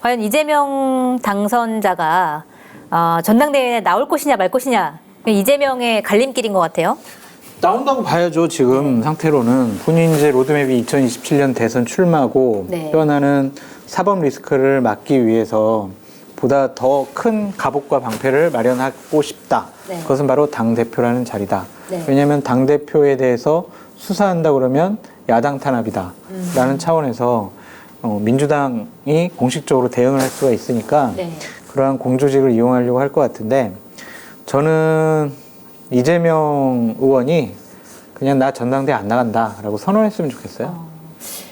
과연 이재명 당선자가 어, 전당대회에 나올 것이냐 말 것이냐 이재명의 갈림길인 것 같아요. 나온다고 봐야죠. 지금 상태로는 본인 이제 로드맵이 2027년 대선 출마고 네. 떠나는 사법 리스크를 막기 위해서 보다 더 큰 갑옷과 방패를 마련하고 싶다. 네. 그것은 바로 당 대표라는 자리다. 네. 왜냐하면 당 대표에 대해서 수사한다 그러면 야당 탄압이다라는 음. 차원에서 어, 민주당이 공식적으로 대응을 할 수가 있으니까 네. 그러한 공조직을 이용하려고 할 것 같은데 저는 이재명 의원이 그냥 나 전당대 안 나간다라고 선언했으면 좋겠어요.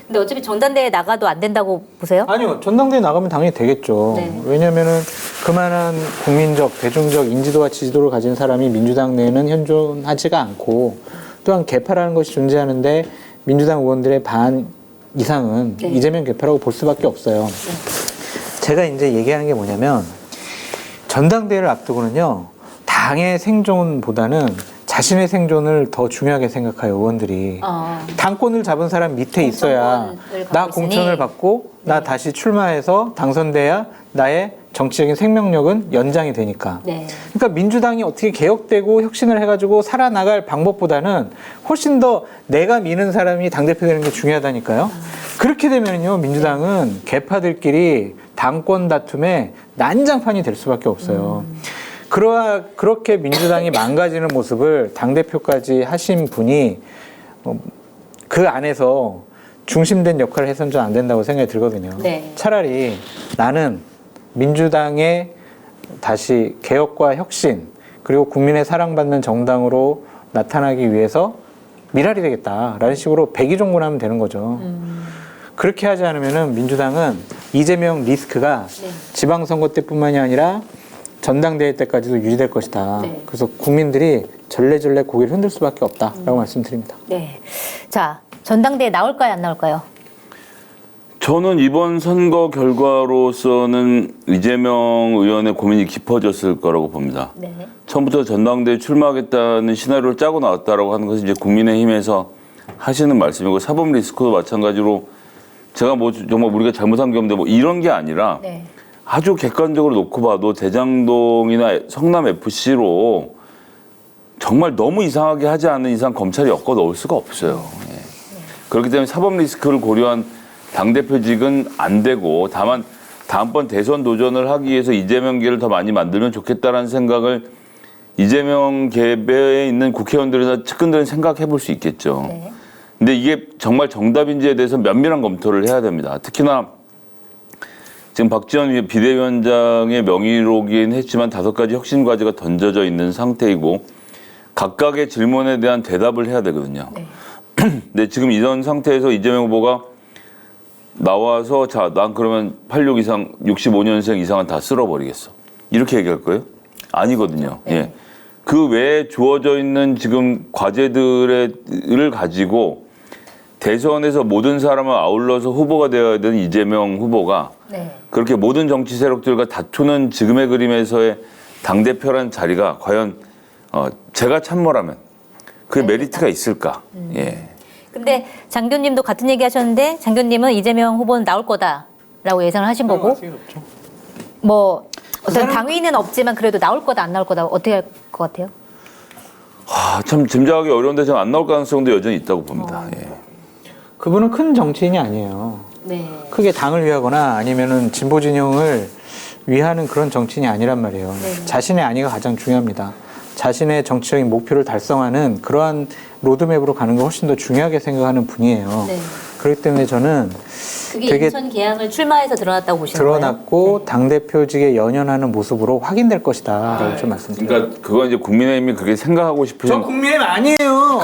근데 어차피 전당대회 나가도 안 된다고 보세요? 아니요, 전당대회 나가면 당연히 되겠죠. 네. 왜냐면은 그만한 국민적, 대중적 인지도와 지지도를 가진 사람이 민주당 내에는 현존하지가 않고 또한 개파라는 것이 존재하는데 민주당 의원들의 반 이상은 네. 이재명 개파라고 볼 수밖에 없어요. 제가 이제 얘기하는 게 뭐냐면 전당대회를 앞두고는요 당의 생존보다는 자신의 생존을 더 중요하게 생각해요 의원들이 어. 당권을 잡은 사람 밑에 있어야 나 있으니. 공천을 받고 나 네. 다시 출마해서 당선돼야 나의 정치적인 생명력은 연장이 되니까 네. 그러니까 민주당이 어떻게 개혁되고 혁신을 해가지고 살아나갈 방법보다는 훨씬 더 내가 미는 사람이 당대표 되는 게 중요하다니까요. 그렇게 되면요, 민주당은 개파들끼리 당권 다툼에 난장판이 될 수밖에 없어요. 그러하, 그렇게 민주당이 망가지는 모습을 당 대표까지 하신 분이 어, 그 안에서 중심된 역할을 해서는 좀안 된다고 생각이 들거든요. 네. 차라리 나는 민주당의 다시 개혁과 혁신 그리고 국민의 사랑받는 정당으로 나타나기 위해서 미랄이 되겠다라는 식으로 백의종군하면 되는 거죠. 음. 그렇게 하지 않으면은 민주당은 이재명 리스크가 네. 지방선거 때뿐만이 아니라 전당대회 때까지도 유지될 것이다. 네. 그래서 국민들이 절레절레 고개를 흔들 수밖에 없다라고 말씀드립니다. 네. 자, 전당대회 나올까요, 안 나올까요? 저는 이번 선거 결과로서는 이재명 의원의 고민이 깊어졌을 거라고 봅니다. 네. 처음부터 전당대회 출마하겠다는 시나리오를 짜고 나왔다라고 하는 것은 이제 국민의힘에서 하시는 말씀이고 사법 리스크도 마찬가지로 제가 뭐 정말 우리가 잘못한 게 없는데 뭐 이런 게 아니라 네. 아주 객관적으로 놓고 봐도 대장동이나 성남 FC로 정말 너무 이상하게 하지 않는 이상 검찰이 엮어 넣을 수가 없어요. 예. 그렇기 때문에 사법 리스크를 고려한 당대표직은 안 되고 다만 다음번 대선 도전을 하기 위해서 이재명계를 더 많이 만들면 좋겠다라는 생각을 이재명 계배에 있는 국회의원들이나 측근들은 생각해 볼 수 있겠죠. 네. 근데 이게 정말 정답인지에 대해서 면밀한 검토를 해야 됩니다. 특히나 지금 박지원 위- 비대위원장의 명의로긴 했지만 다섯 가지 혁신 과제가 던져져 있는 상태이고 각각의 질문에 대한 대답을 해야 되거든요. 네. 근데 지금 이런 상태에서 이재명 후보가 나와서 자, 난 그러면 86 이상, 65년생 이상은 다 쓸어버리겠어. 이렇게 얘기할 거예요? 아니거든요. 네. 예. 그 외에 주어져 있는 지금 과제들을 가지고 대선에서 모든 사람을 아울러서 후보가 되어야 되는 이재명 후보가 네. 그렇게 모든 정치 세력들과 다투는 지금의 그림에서의 당 대표라는 자리가 과연 어, 제가 참모라면 그 메리트가 있을까? 예. 근데 장교님도 같은 얘기 하셨는데 장교님은 이재명 후보는 나올 거다라고 예상을 하신 거고 뭐 어떤 당위는 없지만 그래도 나올 거다 안 나올 거다 어떻게 할 것 같아요? 아, 참 짐작하기 어려운데 저는 안 나올 가능성도 여전히 있다고 봅니다. 예. 그분은 큰 정치인이 아니에요. 네. 크게 당을 위하거나 아니면은 진보 진영을 위하는 그런 정치인이 아니란 말이에요. 네. 자신의 안위가 가장 중요합니다. 자신의 정치적인 목표를 달성하는 그러한 로드맵으로 가는 걸 훨씬 더 중요하게 생각하는 분이에요. 네. 그렇기 때문에 저는 그게 되게 인천 계양을 출마해서 드러났다고 보시는 거예요? 드러났고 당 대표직에 연연하는 모습으로 확인될 것이다라고 좀 말씀드립니다. 그러니까 그건 이제 국민의힘이 그게 생각하고 싶으신 국민의힘 아니에요.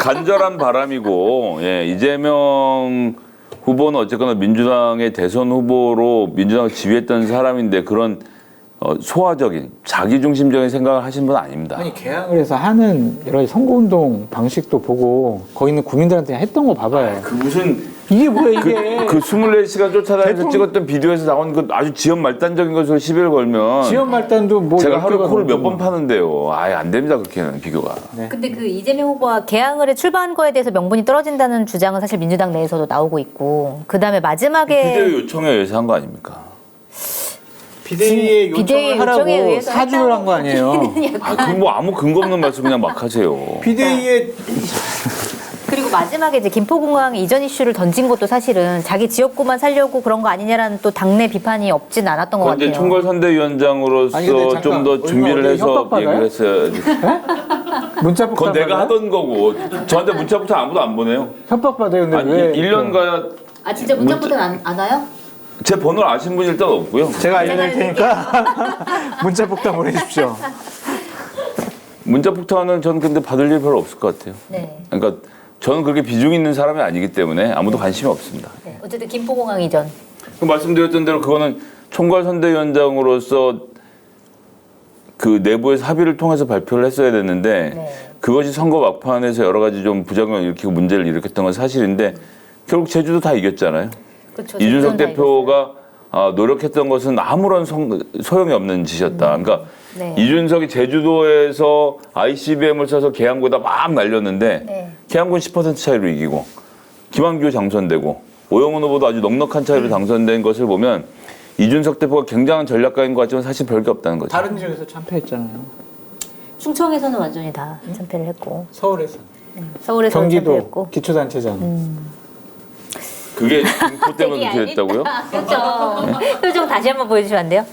간절한 바람이고 예, 이재명 후보는 어쨌거나 민주당의 대선 후보로 민주당을 지휘했던 사람인데 그런 어, 소화적인 자기중심적인 생각을 하신 분은 아닙니다. 아니 개항을 해서 하는 여러 가지 선거운동 방식도 보고 거기 있는 국민들한테 했던 거 봐봐요. 그 무슨 이게 뭐야 이게? 그 24시간 쫓아다니면서 대통령- 찍었던 비디오에서 나온 그 아주 지연 말단적인 것으로 시비를 걸면 지연 말단도 뭐 제가 열 하루 개가 코를 몇 넘고 번 파는데요. 아예 안 됩니다 그렇게는 비교가. 근데 그 이재명 후보가 개항을에 출마한 거에 대해서 명분이 떨어진다는 주장은 사실 민주당 내에서도 나오고 있고 그 다음에 비대위 마지막에 요청에 의해서 한 거 아닙니까? 비대위의 요청을 비대위 하라고 의해서 사주를 한 거 아니에요. 아, 그 뭐 아무 근거 없는 말씀 그냥 막 하세요. 비대위의 그리고 마지막에 이제 김포공항 이전 이슈를 던진 것도 사실은 자기 지역구만 살려고 그런 거 아니냐라는 또 당내 비판이 없진 않았던 것 그건 이제 같아요. 총괄 선대위원장으로서 아니, 근데 잠깐, 좀 더 얼마 준비를 어디 해서 협박받아요? 얘기를 했어야지. 문자 그건 폭탄 내가 받아요? 하던 거고 저한테 문자부터 아무도 안 보내요. 협박 받아요. 근데 아니 왜? 1년 가야 아 진짜 문자부터 안, 안 와요? 제 번호를 아신 분이 일단 없고요. 제가 알려드릴 테니까 문자 폭탄 보내주십시오. 문자 폭탄은 저는 근데 받을 일 별로 없을 것 같아요. 네. 그러니까 저는 그렇게 비중 있는 사람이 아니기 때문에 아무도 관심이 없습니다. 네. 어쨌든 김포공항 이전. 그 말씀드렸던 대로 그거는 총괄 선대위원장으로서 그 내부에서 합의를 통해서 발표를 했어야 됐는데 네. 그것이 선거 막판에서 여러 가지 좀 부작용을 일으키고 문제를 일으켰던 건 사실인데 결국 제주도 다 이겼잖아요. 그렇죠. 이준석 대표가 아, 노력했던 것은 아무런 성- 소용이 없는 짓이었다. 그러니까 네. 이준석이 제주도에서 ICBM을 써서 계양구에다 막 날렸는데 네. 계양군 10% 차이로 이기고 김한규 당선되고 오영훈 후보도 아주 넉넉한 차이로 당선된 것을 보면 이준석 대표가 굉장한 전략가인 것 같지만 사실 별게 없다는 거죠. 다른 지역에서 참패했잖아요. 충청에서는 완전히 다 참패를 했고 서울에서. 서울에서 경기도 참패했고. 기초단체장. 그게 김포 때문에 되게 그렇게 됐다고요? 표정. 표정 다시 한번 보여주시면 안 돼요?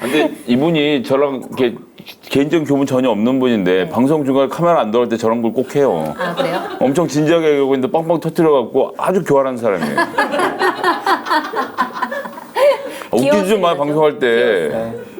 근데 이분이 저랑 이렇게 개인적인 교문 전혀 없는 분인데 방송 중간에 카메라 안 들어갈 때 저런 걸 꼭 해요. 아 그래요? 엄청 진지하게 얘기하고 있는데 빵빵 터트려갖고 아주 교활한 사람이에요. 아, 웃기지 좀 마, 귀여우시죠? 방송할 때.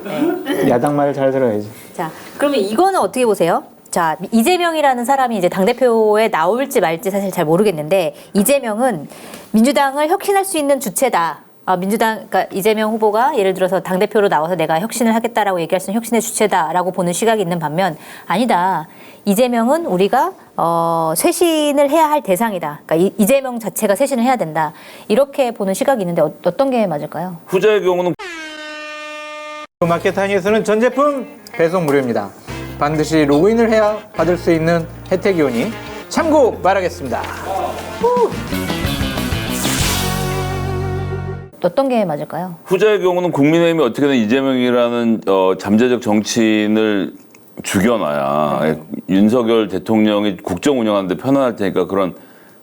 네. 야당 말을 잘 들어야지. 자, 그러면 이거는 어떻게 보세요? 자, 이재명이라는 사람이 이제 당대표에 나올지 말지 사실 잘 모르겠는데, 이재명은 민주당을 혁신할 수 있는 주체다. 아, 민주당, 그러니까 이재명 후보가 예를 들어서 당대표로 나와서 내가 혁신을 하겠다라고 얘기할 수 있는 혁신의 주체다라고 보는 시각이 있는 반면, 아니다. 이재명은 우리가, 어, 쇄신을 해야 할 대상이다. 그러니까 이, 이재명 자체가 쇄신을 해야 된다. 이렇게 보는 시각이 있는데, 어, 어떤 게 맞을까요? 후자의 경우는 마켓 타니에서는 전 제품 배송 무료입니다. 반드시 로그인을 해야 받을 수 있는 혜택이 오니 참고 말하겠습니다. 어떤 게 맞을까요? 후자의 경우는 국민의힘이 어떻게든 이재명이라는 어, 잠재적 정치인을 죽여놔야 윤석열 대통령이 국정 운영하는데 편안할 테니까 그런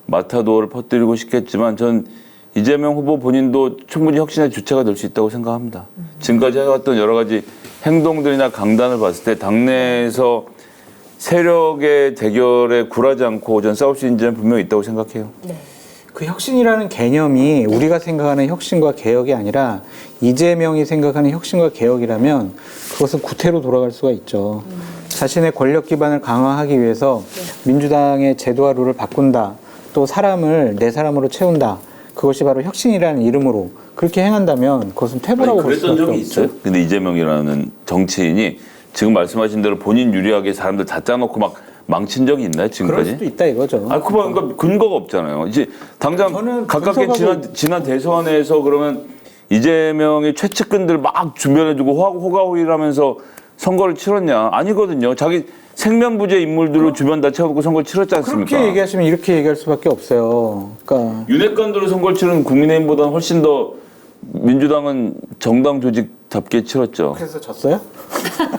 마타도어를 퍼뜨리고 싶겠지만 전 이재명 후보 본인도 충분히 혁신의 주체가 될 수 있다고 생각합니다. 지금까지 해왔던 여러 가지 행동들이나 강단을 봤을 때 당내에서 세력의 대결에 굴하지 않고 전 싸울 수 있는 점은 분명히 있다고 생각해요. 그 혁신이라는 개념이 우리가 생각하는 혁신과 개혁이 아니라 이재명이 생각하는 혁신과 개혁이라면 그것은 구태로 돌아갈 수가 있죠. 자신의 권력 기반을 강화하기 위해서 민주당의 제도와 룰을 바꾼다. 또 사람을 내 사람으로 채운다. 그것이 바로 혁신이라는 이름으로 그렇게 행한다면 그것은 퇴보라고 볼 그랬던 수밖에 적이 없죠. 있어요? 근데 이재명이라는 정치인이 지금 말씀하신 대로 본인 유리하게 사람들 다 짜놓고 막 망친 적이 있나요 그럴 지금까지? 수도 있다 이거죠. 아, 그거 그러니까 근거가 없잖아요. 이제 당장 가깝게 분석하고- 지난 지난 대선에서 그러면 이재명이 최측근들 막 주변해주고 호가 호가호일하면서 선거를 치렀냐? 아니거든요. 자기 생명부재 인물들을 주변 다 채워놓고 선거를 치렀지 않습니까? 그렇게 얘기하시면 이렇게 얘기할 수밖에 없어요. 그러니까 윤핵관들로 선거를 치른 국민의힘보다는 훨씬 더 민주당은 정당 조직답게 치렀죠. 그래서 졌어요?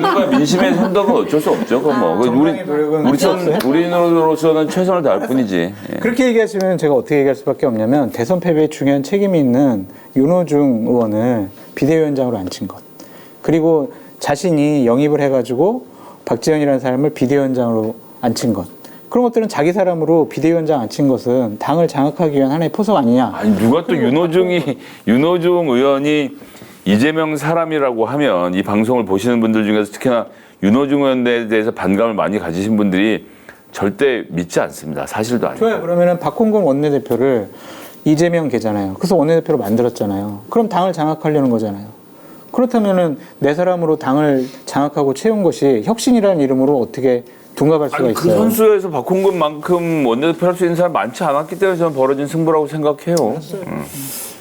거야 민심의 선덕은 어쩔 수 없죠. 그건 뭐 우리 정당의 노력은 우리 선 없어요? 우리로서는 최선을 다할 뿐이지. 예. 그렇게 얘기하시면 제가 어떻게 얘기할 수밖에 없냐면 대선 패배에 중요한 책임이 있는 윤호중 의원을 비대위원장으로 앉힌 것 그리고 자신이 영입을 해가지고 박지원이라는 사람을 비대위원장으로 앉힌 것. 그런 것들은 자기 사람으로 비대위원장 앉힌 것은 당을 장악하기 위한 하나의 포석 아니냐. 아니 누가 또 윤호중이 윤호중 의원이 이재명 사람이라고 하면 이 방송을 보시는 분들 중에서 특히나 윤호중 의원에 대해서 반감을 많이 가지신 분들이 절대 믿지 않습니다. 사실도 아니고. 좋아요. 그러면은 박홍근 원내대표를 이재명 계잖아요. 그래서 원내대표로 만들었잖아요. 그럼 당을 장악하려는 거잖아요 그렇다면은 내 사람으로 당을 장악하고 채운 것이 혁신이라는 이름으로 어떻게 둔갑할 수가 아니, 그 있어요 선수에서 박홍근만큼 원내대표 할 수 있는 사람 많지 않았기 때문에 저는 벌어진 승부라고 생각해요. 응.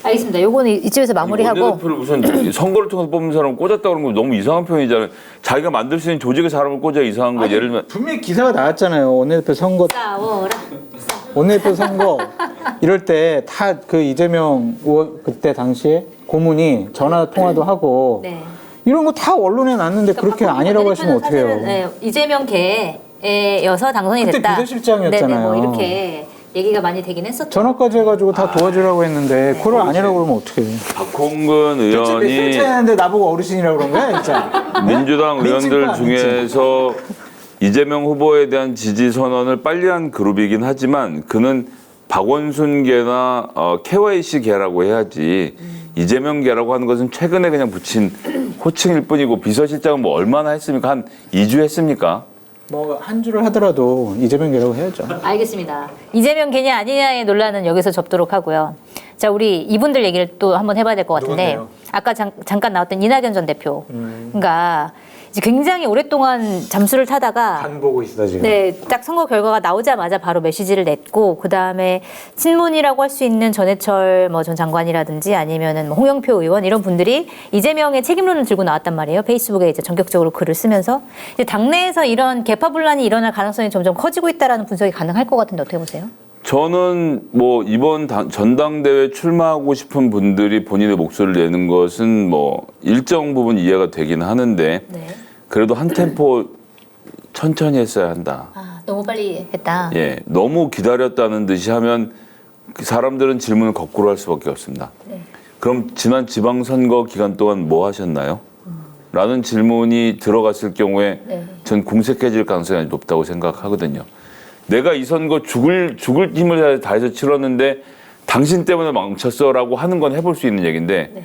알겠습니다. 요거는 이쯤에서 마무리하고. 원내대표를 무슨 선거를 통해서 뽑는 사람 꽂았다 그러는 거 너무 이상한 표현이잖아요. 자기가 만들 수 있는 조직의 사람을 꽂아 이상한 거. 예를 들면 분명히 기사가 나왔잖아요. 원내대표 선거, 싸워라. 원내대표 선거 이럴 때 다 그 이재명 의원 그때 당시에 고문이 전화 통화도 하고 네. 이런 거 다 언론에 났는데 그렇게 박홍근 아니라고 하시면 어떡해요? 사실은, 네, 이재명 계에여서 당선이 그때 됐다. 비서실장이었잖아요. 네네, 뭐 이렇게 얘기가 많이 되긴 했었죠. 전화까지 해가지고 다 도와주라고 했는데 그걸 아니라고 그러면 어떡해? 박홍근 의원이 차이는데 나보고 어르신이라고 그런 거야 진짜? 민주당 민증 의원들 봐, 중에서 이재명 후보에 대한 지지 선언을 빨리 한 그룹이긴 하지만 그는 박원순 계나 어, KYC계라고 해야지 이재명계라고 하는 것은 최근에 그냥 붙인 호칭일 뿐이고 비서실장은 뭐 얼마나 했습니까? 한 2주 했습니까? 뭐한 줄을 하더라도 이재명이라고 해야죠. 알겠습니다. 이재명 개냐 아니냐의 논란은 여기서 접도록 하고요. 자, 우리 이분들 얘기를 또 한번 해봐야 될 것 같은데 누군데요? 아까 잠, 잠깐 나왔던 이낙연 전 대표. 음. 그러니까 이제 굉장히 오랫동안 잠수를 타다가 간 보고 있어 지금. 네, 딱 선거 결과가 나오자마자 바로 메시지를 냈고 그 다음에 친문이라고 할 수 있는 전해철 뭐 전 장관이라든지 아니면은 뭐 홍영표 의원 이런 분들이 이재명의 책임론을 들고 나왔단 말이에요. 페이스북에 이제 전격적으로 글을 쓰면서 이제 당내에서 이런 개파 분란이 일어날 가능성이 점점 커지고 있다라는 분석이 가능할 것 같은데 어떻게 보세요? 저는 뭐 이번 당- 전당대회 출마하고 싶은 분들이 본인의 목소리를 내는 것은 뭐 일정 부분 이해가 되긴 하는데 네. 그래도 한 템포 천천히 했어야 한다. 아 너무 빨리 했다. 예, 너무 기다렸다는 듯이 하면 그 사람들은 질문을 거꾸로 할 수밖에 없습니다. 네. 그럼 지난 지방선거 기간 동안 뭐 하셨나요? 라는 질문이 들어갔을 경우에 네. 전 궁색해질 가능성이 아주 높다고 생각하거든요. 내가 이 선거 죽을 죽을 힘을 다해서 치렀는데 당신 때문에 망쳤어라고 하는 건 해볼 수 있는 얘기인데 네.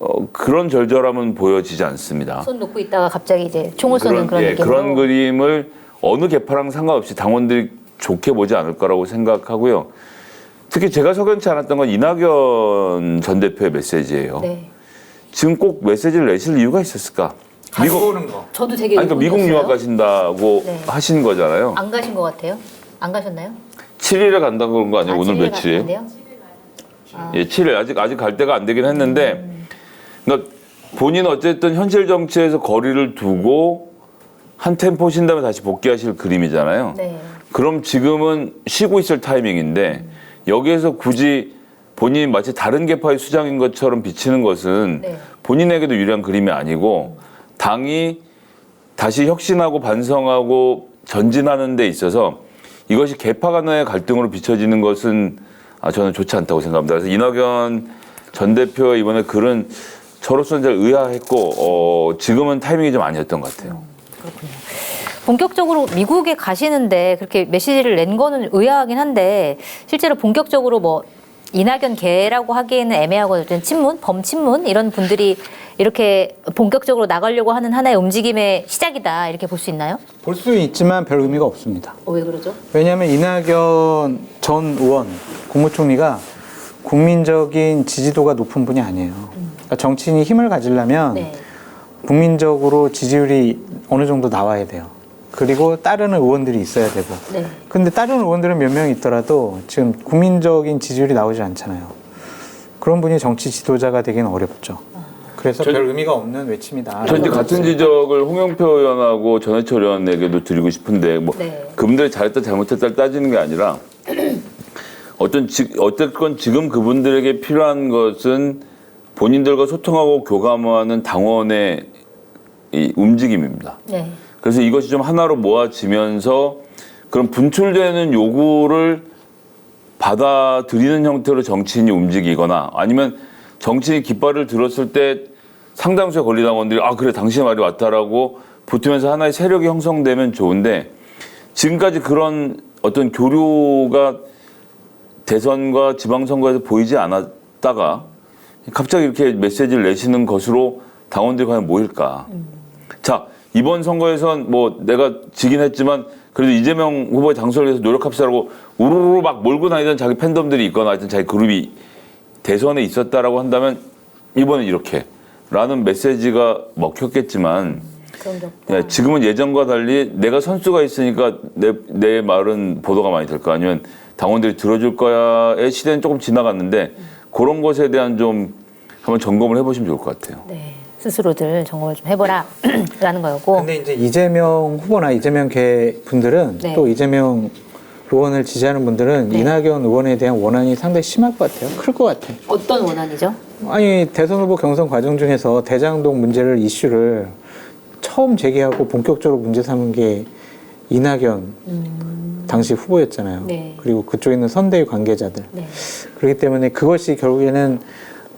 어, 그런 절절함은 보여지지 않습니다. 손 놓고 있다가 갑자기 이제 총을 쏘는 그런, 예, 느낌으로. 그런 그림을 어느 개파랑 상관없이 당원들이 좋게 보지 않을 거라고 생각하고요. 특히 제가 석연치 않았던 건 이낙연 전 대표의 메시지예요. 네. 지금 꼭 메시지를 내실 이유가 있었을까? 미국 오는 거. 저도 되게 아니, 그러니까 미국 의문이었어요. 유학 가신다고 네. 하신 거잖아요. 안 가신 것 같아요. 안 가셨나요? 7일에 간다고 그런 거 아니에요? 오늘 칠일에 며칠이에요? 갔는데요? 예, 7일 아직 아직 갈 때가 안 되긴 했는데, 음. 그러니까 본인 어쨌든 현실 정치에서 거리를 두고 한 템포 쉰 다음에 다시 복귀하실 그림이잖아요. 네. 그럼 지금은 쉬고 있을 타이밍인데 여기에서 굳이 본인이 마치 다른 계파의 수장인 것처럼 비치는 것은 네. 본인에게도 유리한 그림이 아니고 당이 다시 혁신하고 반성하고 전진하는 데 있어서 이것이 계파 간의 갈등으로 비춰지는 것은 아, 저는 좋지 않다고 생각합니다. 그래서 이낙연 전 대표의 이번에 글은 저로서는 잘 의아했고 어, 지금은 타이밍이 좀 아니었던 것 같아요. 본격적으로 미국에 가시는데 그렇게 메시지를 낸 거는 의아하긴 한데 실제로 본격적으로 뭐 이낙연 개라고 하기에는 애매하고 어쨌든 친문, 범친문 이런 분들이 이렇게 본격적으로 나가려고 하는 하나의 움직임의 시작이다 이렇게 볼 수 있나요? 볼 수 있지만 별 의미가 없습니다. 어, 왜 그러죠? 왜냐하면 이낙연 전 의원 국무총리가 국민적인 지지도가 높은 분이 아니에요. 그러니까 정치인이 힘을 가지려면 네. 국민적으로 지지율이 어느 정도 나와야 돼요. 그리고 따르는 의원들이 있어야 되고. 네. 근데 따르는 의원들은 몇 명 있더라도 지금 국민적인 지지율이 나오지 않잖아요. 그런 분이 정치 지도자가 되기는 어렵죠. 그래서 저- 별 의미가 없는 외침이다. 저 이제 같은 지적을 홍영표 의원하고 전해철 의원에게도 드리고 싶은데 뭐 네. 그분들이 잘했다 잘못했다를 따지는 게 아니라 어떤 지, 어쨌건 지금 그분들에게 필요한 것은 본인들과 소통하고 교감하는 당원의 이 움직임입니다. 네. 그래서 이것이 좀 하나로 모아지면서 그런 분출되는 요구를 받아들이는 형태로 정치인이 움직이거나 아니면 정치인이 깃발을 들었을 때 상당수의 권리당원들이 아 그래 당신의 말이 맞다라고 붙으면서 하나의 세력이 형성되면 좋은데 지금까지 그런 어떤 교류가 대선과 지방선거에서 보이지 않았다가 갑자기 이렇게 메시지를 내시는 것으로 당원들이 과연 모일까? 자 이번 선거에선 뭐 내가 지긴 했지만 그래도 이재명 후보의 당선을 위해서 노력합시다라고 우르르 막 몰고 다니던 자기 팬덤들이 있거나 하여튼 자기 그룹이 대선에 있었다라고 한다면 이번엔 이렇게 라는 메시지가 먹혔겠지만. 예, 지금은 예전과 달리 내가 선수가 있으니까 내, 내 말은 보도가 많이 될 거 아니면 당원들이 들어줄 거야의 시대는 조금 지나갔는데 그런 것에 대한 좀 한번 점검을 해보시면 좋을 것 같아요. 네. 스스로들 점검을 좀 해보라 라는 거였고. 근데 이제 이재명 후보나 이재명 계 분들은 네. 또 이재명 의원을 지지하는 분들은 네. 이낙연 의원에 대한 원한이 상당히 심할 것 같아요. 클 것 같아요. 어떤 원한이죠? 아니 대선 후보 경선 과정 중에서 대장동 문제를 이슈를 처음 제기하고 본격적으로 문제 삼은 게 이낙연 당시 후보였잖아요. 네. 그리고 그쪽에 있는 선대위 관계자들. 네. 그렇기 때문에 그것이 결국에는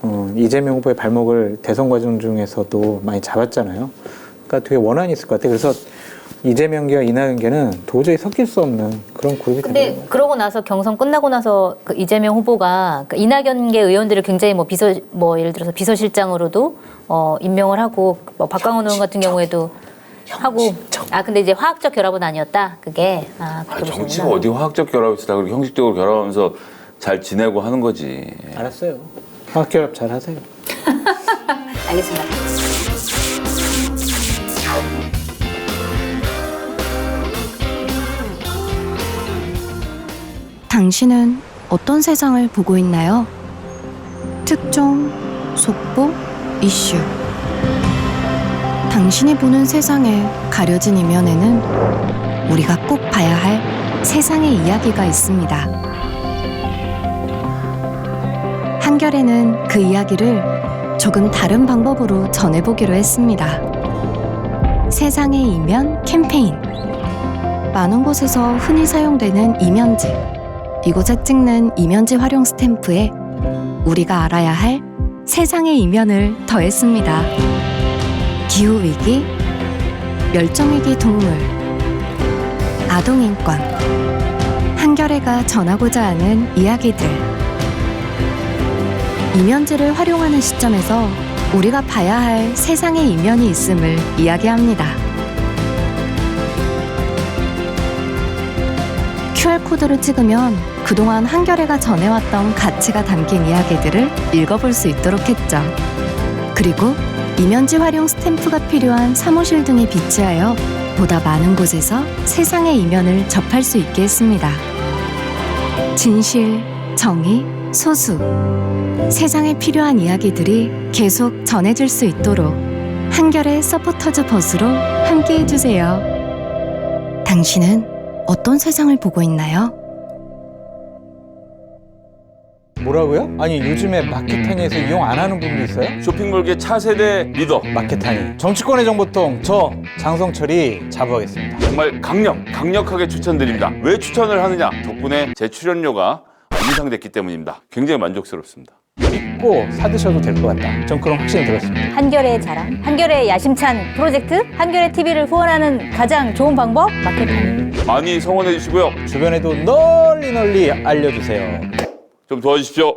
어, 이재명 후보의 발목을 대선 과정 중에서도 많이 잡았잖아요. 그러니까 되게 원한이 있을 것 같아요. 그래서 이재명계와 이낙연계는 도저히 섞일 수 없는 그런 그룹이 근데 거예요. 그러고 나서 경선 끝나고 나서 그 이재명 후보가 그 이낙연계 의원들을 굉장히 뭐 비서 뭐 예를 들어서 비서실장으로도 어 임명을 하고 뭐 박광원 의원 같은 경우에도 하고 아 근데 이제 화학적 결합은 아니었다 그게 아, 아. 정치가 어디 화학적 결합에서 다 그렇게 형식적으로 결합하면서 잘 지내고 하는 거지. 알았어요. 화학결합 잘 하세요. 알겠습니다. 당신은 어떤 세상을 보고 있나요? 특종, 속보, 이슈. 당신이 보는 세상의 가려진 이면에는 우리가 꼭 봐야 할 세상의 이야기가 있습니다. 한결에는 그 이야기를 조금 다른 방법으로 전해보기로 했습니다. 세상의 이면 캠페인. 많은 곳에서 흔히 사용되는 이면지. 이곳에 찍는 이면지 활용 스탬프에 우리가 알아야 할 세상의 이면을 더했습니다. 기후위기, 멸종위기 동물, 아동인권, 한겨레가 전하고자 하는 이야기들. 이면지를 활용하는 시점에서 우리가 봐야 할 세상의 이면이 있음을 이야기합니다. QR코드를 찍으면 그동안 한겨레가 전해왔던 가치가 담긴 이야기들을 읽어볼 수 있도록 했죠. 그리고 이면지 활용 스탬프가 필요한 사무실 등에 비치하여 보다 많은 곳에서 세상의 이면을 접할 수 있게 했습니다. 진실, 정의, 소수. 세상에 필요한 이야기들이 계속 전해질 수 있도록 한겨레 서포터즈 버스로 함께 해 주세요. 당신은 어떤 세상을 보고 있나요? 뭐라고요? 아니 요즘에 마켓타니에서 이용 안 하는 분도 있어요? 쇼핑몰계 차세대 리더. 마켓타니 정치권의 정보통 저 장성철이 자부하겠습니다. 정말 강력, 강력하게 추천드립니다. 왜 추천을 하느냐? 덕분에 제 출연료가 인상됐기 때문입니다. 굉장히 만족스럽습니다. 믿고 사드셔도 될 것 같다. 전 그런 확신이 들었습니다. 한겨레의 자랑, 한겨레의 야심찬 프로젝트, 한겨레 TV를 후원하는 가장 좋은 방법 마켓하니. 많이 성원해 주시고요. 주변에도 널리 널리 알려주세요. 좀 도와주십시오.